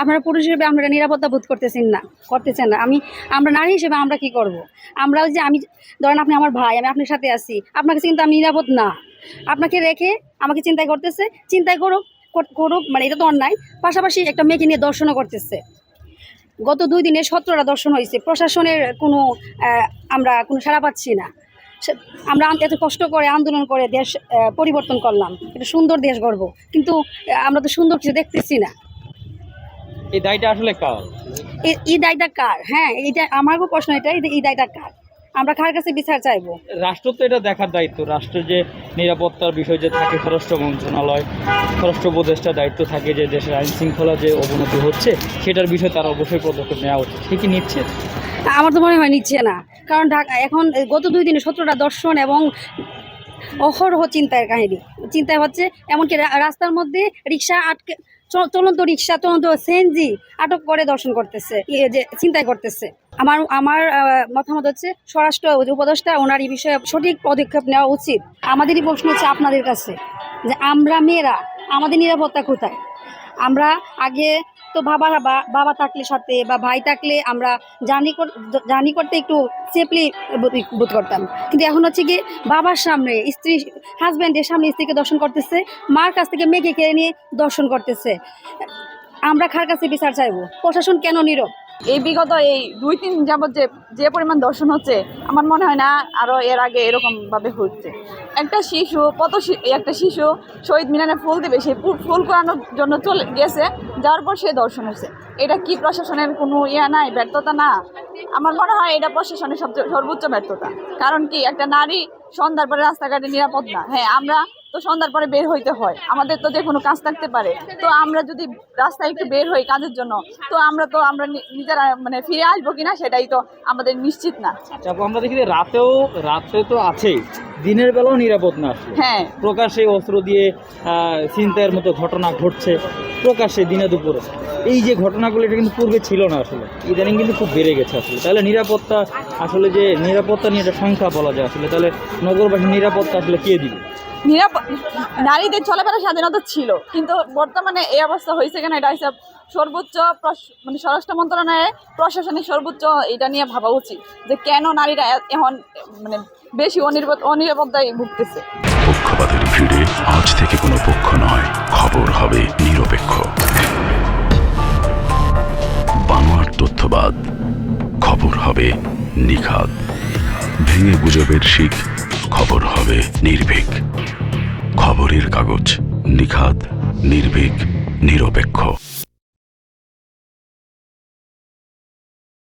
আপনারা পুরুষ হিসেবে আপনারা নিরাপত্তা বোধ করতেছেন না করতেছেন না। আমি, আমরা নারী হিসেবে আমরা কি করব। আমরা যে আমি, ধরেন আপনি আমার ভাই, আমি আপনার সাথে আছি। আপনার কাছে কিন্তু আমি নিরাপদ না। আপনাকে রেখে আমাকে চিন্তায় করতেছে চিন্তায় করুক করুক মানে এটা তো অন্যায়। পাশাপাশি একটা মেয়েকে নিয়ে দর্শনও করতেছে। গত দুই দিনে সতেরোটা দর্শন হয়েছে। প্রশাসনের কোনো আমরা কোনো সাড়া পাচ্ছি না। আমরা এত কষ্ট করে আন্দোলন করে দেশ পরিবর্তন করলাম। একটা সুন্দর দেশ গর্ব কিন্তু আমরা তো সুন্দর কিছু দেখতেছি না। এই দায়টা আসলে কার? এই- দায়টা কার? হ্যাঁ এইটা আমারও প্রশ্ন এটা এই- দায়টা কার? আমরা কার কাছে বিচার চাইব? রাষ্ট্র তো এটা দেখার দায়িত্ব। রাষ্ট্রের যে নিরাপত্তার বিষয় যে থাকে স্বরাষ্ট্র মন্ত্রণালয় স্বরাষ্ট্র উপদেষ্টার দায়িত্ব থাকে যে দেশের আইন শৃঙ্খলা যে অবনতি হচ্ছে সেটার বিষয়ে তার অবশ্যই পদক্ষেপ নেওয়া উচিত। সে কি নিচ্ছে? আমার তো মনে হয় নিচ্ছে না। কারণ ঢাকা এখন গত দুই দিনে সতেরোটা দর্শন এবং অহরহ চিন্তার কাহিনী। চিন্তায় হচ্ছে এমনকি রাস্তার মধ্যে রিক্সা আটকে চলন্ত রিক্সা, চলন্ত সেনজি আটক করে দর্শন করতেছে যে চিন্তায় করতেছে। আমার আমার মতামত হচ্ছে স্বরাষ্ট্র উপদেষ্টা, ওনার এই বিষয়ে সঠিক পদক্ষেপ নেওয়া উচিত। আমাদেরই প্রশ্ন হচ্ছে আপনাদের কাছে, যে আমরা মেয়েরা, আমাদের নিরাপত্তা কোথায়? আমরা আগে তো বাবা বাবা থাকলে সাথে বা ভাই থাকলে আমরা জার্নি জার্নি করতে একটু সেফলি বোধ করতাম। কিন্তু এখন হচ্ছে কি বাবার সামনে স্ত্রী হাজব্যান্ডের সামনে স্ত্রীকে দর্শন করতেছে, মার কাছ থেকে মেয়েকে কেড়ে নিয়ে দর্শন করতেছে। আমরা কার কাছে বিচার চাইব? প্রশাসন কেন নীরব? এই বিগত এই দুই, তিন যাবত যে যে পরিমাণ দর্শন হচ্ছে, আমার মনে হয় না আরও এর আগে এরকম ভাবে হচ্ছে। একটা শিশু কত একটা শিশু শহীদ মিনারে ফুল দেবে সেই ফুল করানোর জন্য চলে গেছে যাওয়ার পর সে দর্শন হচ্ছে এটা কি প্রশাসনের কোনো ইয়া নাই, ব্যর্থতা না? আমার মনে হয় এটা প্রশাসনের সবচেয়ে সর্বোচ্চ ব্যর্থতা। কারণ কি, একটা নারী সন্ধ্যার পরে রাস্তাঘাটে নিরাপদ না। হ্যাঁ আমরা তো সন্ধ্যার পরে বের হইতে হয়। আমাদের তো যে কোনো কাজ থাকতে পারে। তো আমরা যদি রাস্তায় একটু বের হই কাজের জন্য, তো আমরা তো আমরা নিজেরা মানে ফিরে আসব কিনা সেটাই তো আমাদের নিশ্চিত না। আচ্ছা আমরা দেখি রাতেও রাতে তো আছেই। দিনের বেলাও নিরাপদ না আসলে। হ্যাঁ। প্রকাশ্যে অস্ত্র দিয়ে চিন্তার মতো ঘটনা ঘটছে প্রকাশ্যে দিনে দুপুরে। এই যে ঘটনাগুলো এটা কিন্তু পূর্বে ছিল না আসলে। ইদানিং কিন্তু খুব বেড়ে গেছে আসলে। তাহলে নিরাপত্তা আসলে যে নিরাপত্তা নিয়ে একটা সংখ্যা বলা যায় আসলে তাহলে নগরবাসীর নিরাপত্তা আসলে কে দিবে? নিরাপদ নারীদের চলাফেরার স্বাধীনতা ছিল, কিন্তু বর্তমানে এই অবস্থা হয়েছে কেন? এটা হিসাব সর্বোচ্চ মানে স্বরাষ্ট্র মন্ত্রণালয়ের প্রশাসনিক সর্বোচ্চ এটা নিয়ে ভাবা উচিত যে কেন নারীরা এখন মানে বেশি অনিরাপদ অনিরাপত্তায় ভুগতেছে। পক্ষপাতের ভিড়ে আজ থেকে কোনো পক্ষ নয়, খবর হবে নিরপেক্ষ। বানোয়ার তথ্যবাদ, খবর হবে নিখাদ ভেঙে গুজবের শিখ খবর হবে নির্ভীক। খবরের কাগজ নিখাত নির্ভীক নিরপেক্ষ।